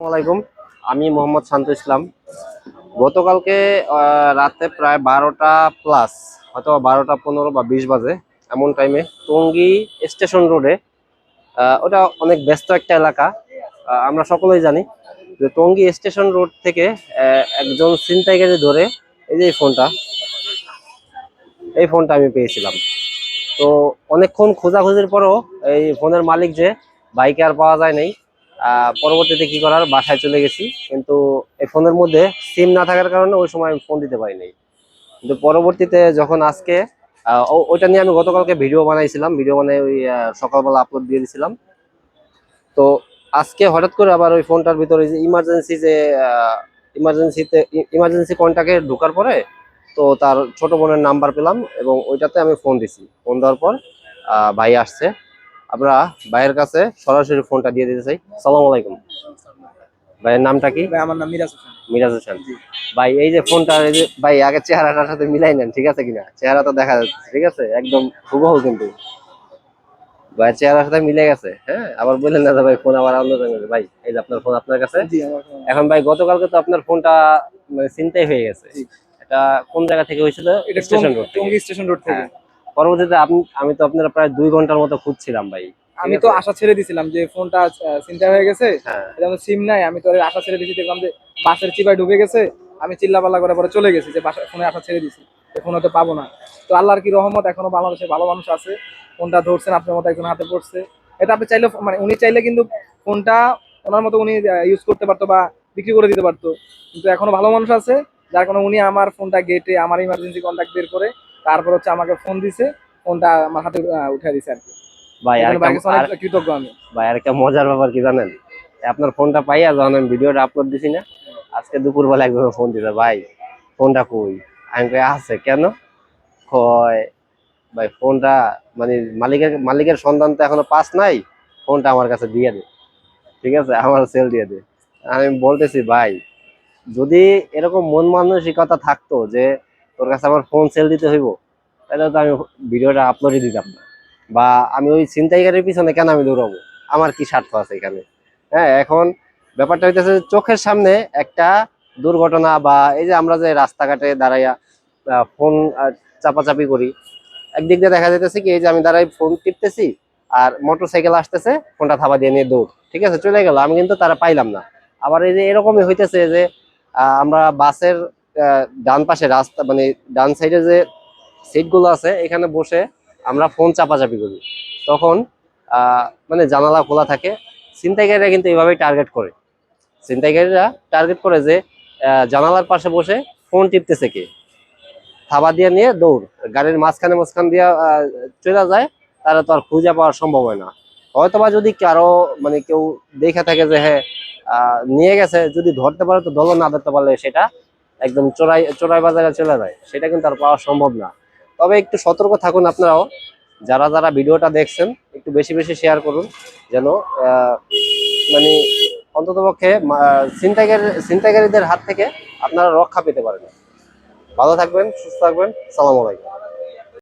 আসসালামাইকুম আমি মোহাম্মদ শান্ত ইসলাম। গতকালকে রাতে প্রায় বারোটা প্লাস হয়তো বারোটা পনেরো বা বিশ বাজে এমন টাইমে টঙ্গী স্টেশন রোডে ওটা অনেক ব্যস্ত একটা এলাকা। আমরা সকলেই জানি যে টঙ্গী স্টেশন রোড থেকে একজন ছিনতাইকারী ধরে এই যে এই ফোনটা এই ফোনটা আমি পেয়েছিলাম। তো অনেকক্ষণ খোঁজাখুঁজির পরেও এই ফোনের মালিক যে বাইকে আর পাওয়া যায় নাই পরবর্তীতে কি করার? বাসায় চলে গেছি। কিন্তু এই ফোনের মধ্যে সিম না থাকার কারণে ওই সময় আমি ফোন দিতে পারি নাই কিন্তু পরবর্তীতে যখন আজকে ওইটা নিয়ে আমি গতকালকে ভিডিও বানাইছিলাম। ভিডিও বানাই ওই সকালবেলা আপলোড দিয়ে দিয়েছিলাম তো আজকে হঠাৎ করে আবার ওই ফোনটার ভিতরে যে ইমার্জেন্সি যে ইমার্জেন্সিতে ইমার্জেন্সি কন্টাক্টে ঢোকার পরে, তো তার ছোট বোনের নাম্বার পেলাম এবং ওইটাতে আমি ফোন দিছি। ফোন দেওয়ার পর ভাই আসছে। আমরা ভাইয়ের কাছে সরাসরি ফোনটা দিয়ে দিতে চাই। সালাম আলাইকুম। ভাইয়ের নামটা কি? ভাই আমার নাম মিরাজ হোসেন। মিরাজ হোসেন। ভাই এই যে ফোনটা এই যে ভাই আগে চেহারাটার সাথে মিলাই নেন ঠিক আছে কিনা? চেহারা তো দেখা যাচ্ছে ঠিক আছে? একদম হুবহু কিন্তু। ভাই চেহারার সাথে মিলে গেছে হ্যাঁ? আবার বললেন না ভাই ফোন আবার অন্য জনের ভাই এই যে আপনার ফোন আপনার কাছে? জি আমার এখন ভাই গতকালকে তো আপনার ফোনটা মানে চিন্তাই হয়ে গেছে। এটা কোন জায়গা থেকে হয়েছিল? এটা station road Tongi station road থেকে। হ্যাঁ। পরবর্তীতে আপনি আমি তো আপনার প্রায় দুই ঘণ্টার মতো খুঁজছিলাম ভাই। আমি তো আশা ছেড়ে দিছিলাম যে ফোনটা চিন্তা হয়ে গেছে। হ্যাঁ। সিম নাই আমি তো আশা ছেড়ে দিছি দেখলাম যে বাসের চিপায় ঢুকে গেছে। আমি চিল্লাপাল্লা করে পরে চলে গেছি যে বাসা ফোনে আশা ছেড়ে দিছি। ফোন হয়তো পাবো না। তো আল্লাহর কি রহমত এখনও বাংলাদেশে ভালো মানুষ আছে। ফোনটা ধরছেন আপনার মতো একজন হাতে পড়ছে। এটা আপনি চাইলে মানে উনি চাইলে কিন্তু ফোনটা ওনার মতো উনি ইউজ করতে পারতো বা বিক্রি করে দিতে পারতো। কিন্তু এখনও ভালো মানুষ আছে যার কারণে উনি আমার ফোনটা গেটে আমার ইমার্জেন্সি কন্ট্যাক্ট বের করে তারপর হচ্ছে আমাকে ফোন দিছে ফোনটা আমার হাতে উঠে দিছে আর কি। ভাই আর কৃতজ্ঞ আমি। ভাই আর একটা মজার ব্যাপার কি জানেন? আপনার ফোনটা পাইয়া যখন আমি ভিডিওটা আপলোড দিছি না আজকে দুপুরবেলা একজন ফোন দিতে ভাই ফোনটা কই? আমি কই আছে কেন? কয় ভাই ফোনটা মানে মালিকের মালিকের সন্ধান তো এখনও পাস নাই ফোনটা আমার কাছে দিয়ে দে। ঠিক আছে? আমার সেল দিয়ে দে। আমি বলতেছি ভাই যদি এরকম মন মানসিকতা থাকতো যে তোর কাছে আমার ফোন সেল দিতে হইব, তাহলে তো আমি ভিডিওটা আপলোডই দিতাম না। বা আমি ওই ছিনতাইকারীর পিছনে কেন আমি দৌড়াবো? আমার কি স্বার্থ আছে এখানে? হ্যাঁ এখন ব্যাপারটা হইতেছে চোখের সামনে একটা দুর্ঘটনা বা এই যে আমরা যে রাস্তাঘাটে দাঁড়াইয়া ফোন চাপাচাপি করি, একদিক দিয়ে দেখা যাইতেছে কি, এই যে আমি দাঁড়াই ফোন টিপতেছি আর মোটর সাইকেল আসতেছে ফোনটা থাবা দিয়ে নিয়ে দৌড়। ঠিক আছে, চলে গেল, আমি কিন্তু তারা পাইলাম না। আবার এই যে এরকমই হইতেছে যে আমরা বাসের ডান পাশে রাস্তা মানে ডান সাইডে যে সিটগুলো আছে, এখানে বসে আমরা ফোন চাপাচাপি করি। তখন মানে জানালা খোলা থাকে। ছিনতাইকারীরা কিন্তু এইভাবেই টার্গেট করে। ছিনতাইকারীরা টার্গেট করে যে জানালার পাশে বসে ফোন টিপতেছে কে। থাবা দিয়ে নিয়ে দৌড়। গাড়ির মাঝখানে মাঝখান দিয়ে চলে যায় তাহলে তো আর খুঁজে পাওয়ার সম্ভব হয় না। হয়তোবা যদি কারও মানে কেউ দেখে থাকে যে হ্যাঁ নিয়ে গেছে, যদি ধরতে পারে তো ধরো না ধরতে পারলে সেটা একদম চোরাই চোরাই বাজারে চলে যায়, সেটা কিন্তু আর পাওয়া সম্ভব না। তবে একটু সতর্ক থাকুন আপনারাও, যারা যারা ভিডিওটা দেখছেন, একটু বেশি বেশি শেয়ার করুন, যেন মানে অন্ততপক্ষে ছিনতাইকারী ছিনতাইকারীদের হাত থেকে আপনারা রক্ষা পেতে পারেন। ভালো থাকবেন, সুস্থ থাকবেন, সালাম আলাইকুম।